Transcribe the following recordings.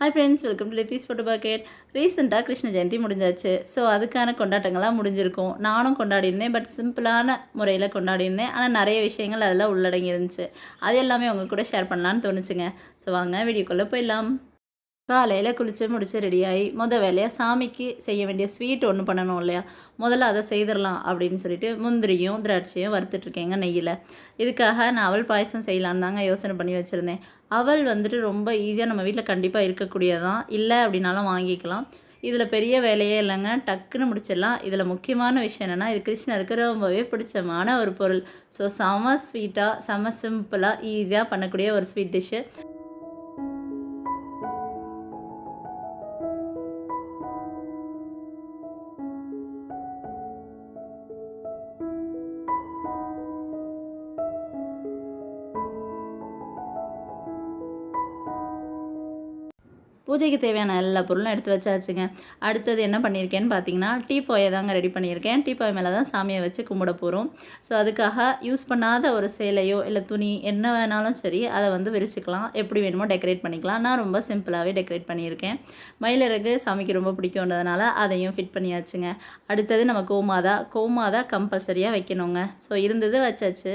Hi friends welcome to லித்திஸ் photo pocket ரீசெண்டாக கிருஷ்ண ஜெயந்தி முடிஞ்சாச்சு. ஸோ அதுக்கான கொண்டாட்டங்கள்லாம் முடிஞ்சிருக்கும். நானும் கொண்டாடியிருந்தேன் பட் சிம்பிளான முறையில் கொண்டாடியிருந்தேன். ஆனால் நிறைய விஷயங்கள் அதெல்லாம் உள்ளடங்கி இருந்துச்சு அது எல்லாமே உங்கள் கூட ஷேர் பண்ணலான்னு தோணுச்சுங்க. ஸோ வாங்க வீடியோக்குள்ளே போயிடலாம். காலையில் குளித்து முடிச்சு ரெடியாகி முத வேலையாக சாமிக்கு செய்ய வேண்டிய ஸ்வீட் ஒன்று பண்ணணும் இல்லையா? முதல்ல அதை செய்திடலாம் அப்படின்னு சொல்லிட்டு முந்திரியும் திராட்சையும் வறுத்துட்ருக்கேங்க நெய்யில். இதுக்காக நான் அவள் பாயசம் செய்யலான்னு தாங்க யோசனை பண்ணி வச்சுருந்தேன். அவள் வந்துட்டு ரொம்ப ஈஸியாக நம்ம வீட்டில் கண்டிப்பாக இருக்கக்கூடியதான் இல்லை அப்படின்னாலும் வாங்கிக்கலாம். இதில் பெரிய வேலையே இல்லைங்க. டக்குன்னு முடிச்சிடலாம். இதில் முக்கியமான விஷயம் என்னென்னா இது கிருஷ்ணருக்கு ரொம்பவே பிடிச்சமான ஒரு பொருள். ஸோ செம ஸ்வீட்டாக செம சிம்பிளாக ஈஸியாக பண்ணக்கூடிய ஒரு ஸ்வீட் டிஷ்ஷு பூஜைக்கு தேவையான எல்லா பொருளும் எடுத்து வச்சாச்சுங்க. அடுத்தது என்ன பண்ணியிருக்கேன்னு பார்த்தீங்கன்னா டீ பாயை தாங்க ரெடி பண்ணியிருக்கேன். டீ பாய் மேலே தான் சாமியை வச்சு கும்பிட போகிறோம் ஸோ அதுக்காக யூஸ் பண்ணாத ஒரு சேலையோ இல்லை துணி என்ன வேணாலும் சரி அதை வந்து விரிச்சுக்கலாம். எப்படி வேணுமோ டெக்கரேட் பண்ணிக்கலாம். நான் ரொம்ப சிம்பிளாகவே டெக்கரேட் பண்ணியிருக்கேன். மயிலிறகு சாமிக்கு ரொம்ப பிடிக்கும்ன்றதுனால அதையும் ஃபிட் பண்ணியாச்சுங்க. அடுத்தது நம்ம கோமாதா. கோமாதா கம்பல்சரியாக வைக்கணுங்க. ஸோ இருந்தது வச்சாச்சு.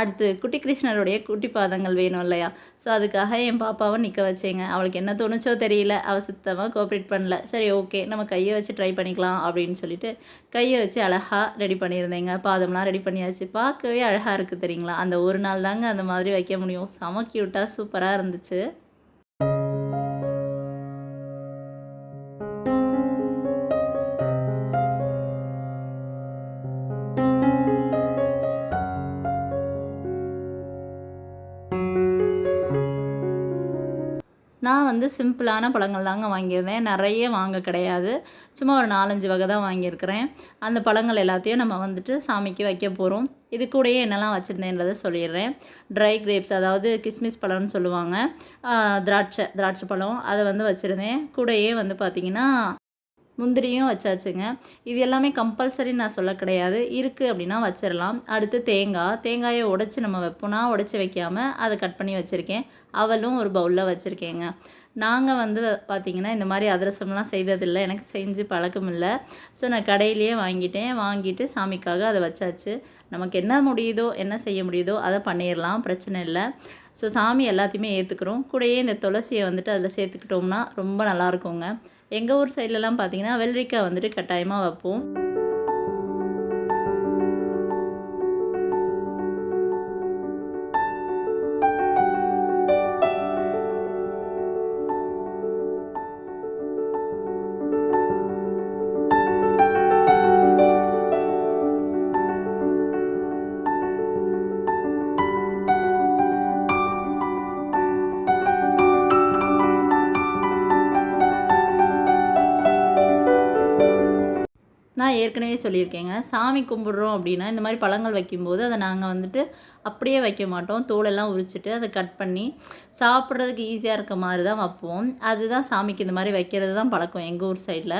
அடுத்து குட்டி கிருஷ்ணருடைய குட்டி பாதங்கள் வேணும் இல்லையா? ஸோ அதுக்காக என் பாப்பாவை நிற்க வச்சேங்க. அவளுக்கு என்ன தோணுச்சோ தெரியல. அவள் சுத்தமாக கோஆப்ரேட் பண்ணல. சரி ஓகே நம்ம கையை வச்சு ட்ரை பண்ணிக்கலாம் அப்படின்னு சொல்லிட்டு கையை வச்சு அழகாக ரெடி பண்ணியிருந்தேங்க. பாதம்லாம் ரெடி பண்ணியாச்சு. பார்க்கவே அழகாக இருக்குது தெரியுங்களா? அந்த ஒரு நாள் தாங்க அந்த மாதிரி வைக்க முடியும். செம க்யூட்டாக சூப்பராக இருந்துச்சு. நான் வந்து சிம்பிளான பழங்கள் தாங்க வாங்கியிருந்தேன். நிறைய வாங்க கிடையாது. சும்மா ஒரு நாலஞ்சு வகை தான் வாங்கியிருக்கிறேன். அந்த பழங்கள் எல்லாத்தையும் நம்ம வந்துட்டு சாமிக்கு வைக்க போகிறோம் இது கூடயே என்னெல்லாம் வச்சுருந்தேன்றதை சொல்லிடுறேன். ட்ரை கிரேப்ஸ் அதாவது கிஸ்மிஸ் பழம்னு சொல்லுவாங்க. திராட்சை திராட்சை பழம் அதை வந்து வச்சுருந்தேன். கூடயே வந்து பார்த்திங்கன்னா முந்திரியும் வச்சாச்சுங்க. இது எல்லாமே கம்பல்சரி நான் சொல்ல கிடையாது. இருக்குது அப்படின்னா வச்சிடலாம் அடுத்து தேங்காய். தேங்காயை உடச்சி நம்ம வைப்போம்னா உடச்சி வைக்காமல் அதை கட் பண்ணி வச்சுருக்கேன். அவலும் ஒரு பவுலில் வச்சுருக்கேங்க. நாங்கள் வந்து பார்த்திங்கன்னா இந்த மாதிரி அதிரசம்லாம் செய்ததில்லை. எனக்கு செஞ்சு பழக்கம் இல்லை. ஸோ நான் கடையிலேயே வாங்கிட்டேன். வாங்கிட்டு சாமிக்காக அதை வச்சாச்சு. நமக்கு என்ன முடியுதோ என்ன செய்ய முடியுதோ அதை பண்ணிடலாம் பிரச்சனை இல்லை. ஸோ சாமி எல்லாத்தையுமே ஏற்றுக்கிறோம் கூடயே இந்த துளசியை வந்துட்டு அதில் சேர்த்துக்கிட்டோம்னா ரொம்ப நல்லா இருக்குங்க. எங்கள் ஊர் சைட்லலாம் பார்த்தீங்கன்னா வெள்ளரிக்காய் வந்துட்டு கட்டாயமாக வைப்போம். நான் ஏற்கனவே சொல்லியிருக்கேங்க. சாமி கும்பிட்றோம் அப்படின்னா இந்த மாதிரி பழங்கள் வைக்கும்போது அதை நாங்கள் வந்துட்டு அப்படியே வைக்க மாட்டோம். தோலெல்லாம் உரிச்சிட்டு அதை கட் பண்ணி சாப்பிட்றதுக்கு ஈஸியாக இருக்க மாதிரி தான் வைப்போம். அதுதான் சாமிக்கு இந்த மாதிரி வைக்கிறது தான் பழக்கம் எங்கள் ஊர் சைடில்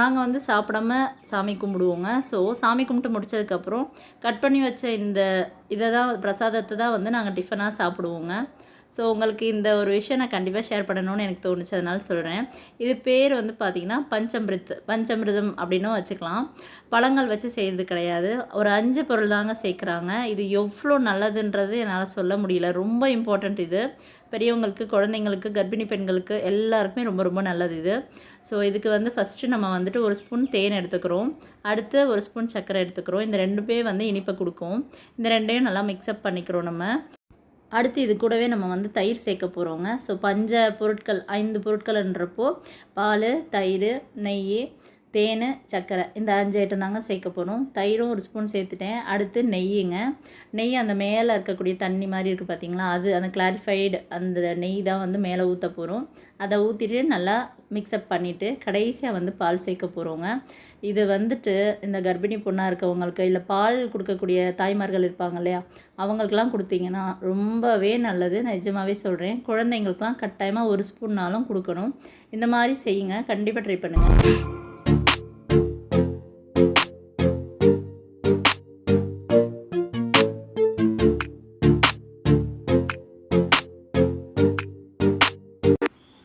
நாங்கள் வந்து சாப்பிடாம சாமி கும்பிடுவோங்க. ஸோ சாமி கும்பிட்டு முடிச்சதுக்கப்புறம் கட் பண்ணி வச்ச இந்த இதை தான் பிரசாதத்தை தான் வந்து நாங்கள் டிஃபனாக சாப்பிடுவோங்க. ஸோ உங்களுக்கு இந்த ஒரு விஷயம் நான் கண்டிப்பாக ஷேர் பண்ணணும்னு எனக்கு தோணுச்சு. அதனால சொல்கிறேன் இது பேர் வந்து பார்த்திங்கன்னா பஞ்சமிருத் பஞ்சமிருதம் அப்படின்னும் வச்சுக்கலாம். பழங்கள் வச்சு செய்கிறது கிடையாது. ஒரு அஞ்சு பொருள் தாங்க சேர்க்குறாங்க. இது எவ்வளோ நல்லதுன்றது என்னால் சொல்ல முடியல. ரொம்ப இம்பார்ட்டண்ட் இது. பெரியவங்களுக்கு குழந்தைங்களுக்கு கர்ப்பிணி பெண்களுக்கு எல்லாருக்குமே ரொம்ப ரொம்ப நல்லது இது. ஸோ இதுக்கு வந்து ஃபஸ்ட்டு நம்ம வந்துட்டு ஒரு ஸ்பூன் தேன் எடுத்துக்கிறோம். அடுத்து ஒரு ஸ்பூன் சர்க்கரை எடுத்துக்கிறோம். இந்த ரெண்டுமே வந்து இனிப்பை கொடுக்கும். இந்த ரெண்டையும் நல்லா மிக்ஸ்அப் பண்ணிக்கிறோம் நம்ம. அடுத்து இது கூடவே நம்ம வந்து தயிர் சேர்க்க போகிறோங்க ஸோ பஞ்ச பொருட்கள் ஐந்து பொருட்கள்ன்றப்போ பால் தயிர் நெய் தேன் சர்க்கரை இந்த அஞ்சு ஐட்டம் தாங்க சேர்க்க போகிறோம் தயிரும் ஒரு ஸ்பூன் சேர்த்துட்டேன். அடுத்து நெய்யுங்க. நெய் அந்த மேலே இருக்கக்கூடிய தண்ணி மாதிரி இருக்குது பார்த்தீங்களா அது அந்த கிளாரிஃபைடு அந்த நெய் தான் வந்து மேலே ஊற்ற போகிறோம் அதை ஊற்றிட்டு நல்லா மிக்சப் பண்ணிவிட்டு கடைசியாக வந்து பால் சேர்க்க போகிறோங்க இது வந்துட்டு இந்த கர்ப்பிணி பொண்ணாக இருக்கவங்களுக்கு இல்லை பால் கொடுக்கக்கூடிய தாய்மார்கள் இருப்பாங்க இல்லையா? அவங்களுக்கெல்லாம் கொடுத்தீங்கன்னா ரொம்பவே நல்லது. நிஜமாகவே சொல்கிறேன் குழந்தைங்களுக்கெல்லாம் கட்டாயமாக ஒரு ஸ்பூன்னாலும் கொடுக்கணும். இந்த மாதிரி செய்யுங்க. கண்டிப்பாக ட்ரை பண்ணுங்கள்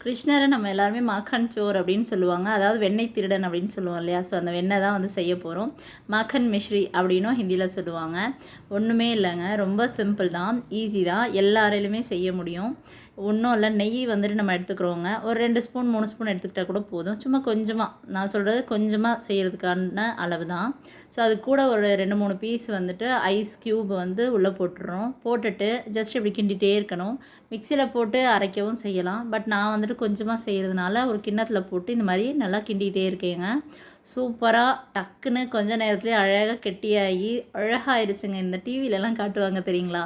கிருஷ்ணரை நம்ம எல்லாருமே மாக்கன் சோர் அப்படின்னு சொல்லுவாங்க. அதாவது வெண்ணெய் திருடன் அப்படின்னு சொல்லுவோம் இல்லையா? ஸோ அந்த வெண்ணெய் தான் வந்து செய்ய போகிறோம் மாக்கன் மிஸ்ரி அப்படின்னும் ஹிந்தியில் சொல்லுவாங்க. ஒன்றுமே இல்லைங்க. ரொம்ப சிம்பிள் தான். ஈஸி தான். எல்லாரையிலுமே செய்ய முடியும். ஒன்றும் இல்லை. நெய் வந்துட்டு நம்ம எடுத்துக்கிறோங்க. ஒரு ரெண்டு ஸ்பூன் மூணு ஸ்பூன் எடுத்துக்கிட்டால் கூட போதும். சும்மா கொஞ்சமாக நான் சொல்கிறது கொஞ்சமாக செய்கிறதுக்கான அளவு தான். ஸோ அது கூட ஒரு ரெண்டு மூணு பீஸ் வந்துட்டு ஐஸ் க்யூப் வந்து உள்ளே போட்டுடுறோம் போட்டுட்டு ஜஸ்ட் இப்படி கிண்டிகிட்டே இருக்கணும். மிக்சியில் போட்டு அரைக்கவும் செய்யலாம். பட் நான் வந்துட்டு கொஞ்சமாக செய்கிறதுனால ஒரு கிண்ணத்தில் போட்டு இந்த மாதிரி நல்லா கிண்டிகிட்டே இருக்கேங்க. சூப்பராக டக்குன்னு கொஞ்ச நேரத்துலேயே அழகாக கெட்டியாகி அழகாயிருச்சுங்க. இந்த டிவிலலாம் காட்டுவாங்க தெரியுங்களா?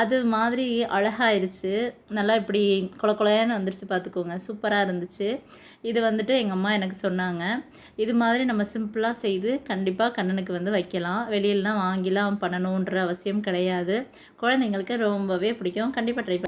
அது மாதிரி அழகாயிருச்சு. நல்லா இப்படி கொல வந்துருச்சு பார்த்துக்கோங்க. சூப்பராக இருந்துச்சு. இது வந்துட்டு எங்கள் அம்மா எனக்கு சொன்னாங்க. இது மாதிரி நம்ம சிம்பிளாக செய்து கண்டிப்பாக கண்ணனுக்கு வந்து வைக்கலாம். வெளியிலலாம் வாங்கிலாம் பண்ணணுன்ற அவசியம் கிடையாது. குழந்தைங்களுக்கு ரொம்பவே பிடிக்கும். கண்டிப்பாக ட்ரை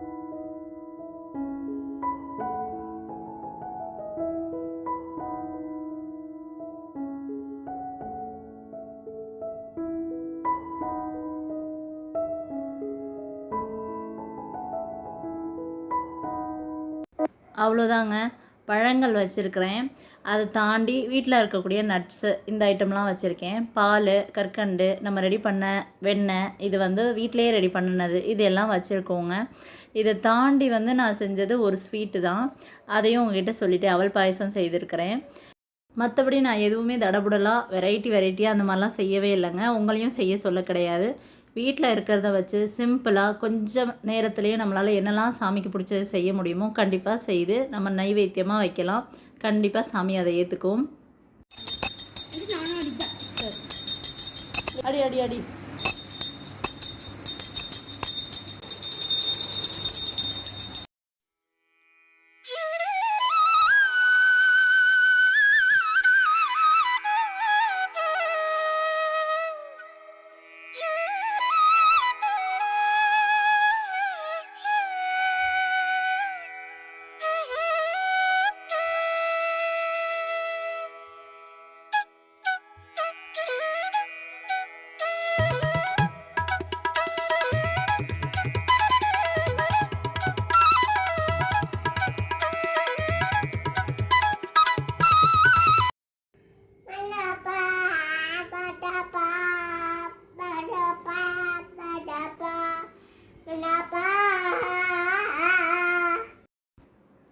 அவ்வளோதாங்க. பழங்கள் வச்சுருக்கிறேன். அதை தாண்டி வீட்டில் இருக்கக்கூடிய நட்ஸு இந்த ஐட்டம்லாம் வச்சுருக்கேன். பால் கற்கண்டு நம்ம ரெடி பண்ண வெண்ணெய் இது வந்து வீட்டிலேயே ரெடி பண்ணினது. இது எல்லாம் வச்சுருக்கோங்க. இதை தாண்டி வந்து நான் செஞ்சது ஒரு ஸ்வீட்டு தான். அதையும் உங்ககிட்ட சொல்லிவிட்டு அவள் பாயசம் செய்திருக்கிறேன். மற்றபடி நான் எதுவுமே தடபுடலாக வெரைட்டி வெரைட்டியாக அந்த மாதிரிலாம் செய்யவே இல்லைங்க. உங்களையும் செய்ய சொல்ல கிடையாது. வீட்டில் இருக்கிறத வச்சு சிம்பிளாக கொஞ்சம் நேரத்துலேயே நம்மளால் என்னெல்லாம் சாமிக்கு பிடிச்சது செய்ய முடியுமோ கண்டிப்பாக செய்து நம்ம நைவேத்தியமாக வைக்கலாம். கண்டிப்பாக சாமி அதை ஏற்றுக்கும் அடி அடி அடி.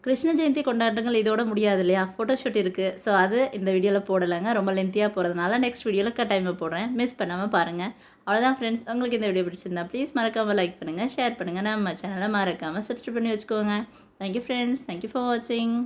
கிருஷ்ண ஜெயந்தி கொண்டாட்டங்கள் இதோட முடியாது இல்லையா? ஃபோட்டோஷூட் இருக்குது ஸோ அது இந்த வீடியோவில் போடலைங்க. ரொம்ப லென்த்தியாக போகிறதுனால நெக்ஸ்ட் வீடியோவில் கட்டாயமாக போடுறேன். மிஸ் பண்ணாமல் பாருங்கள் அவ்வளோதான் ஃப்ரெண்ட்ஸ் உங்களுக்கு இந்த வீடியோ பிடிச்சிருந்தா ப்ளீஸ் மறக்காமல் லைக் பண்ணுங்கள் ஷேர் பண்ணுங்கள் நம்ம சேனலை மறக்காமல் சப்ஸ்கிரைப் பண்ணி வச்சுக்கோங்க. தேங்க்யூ ஃப்ரெண்ட்ஸ் தேங்க்யூ ஃபார் வாட்சிங்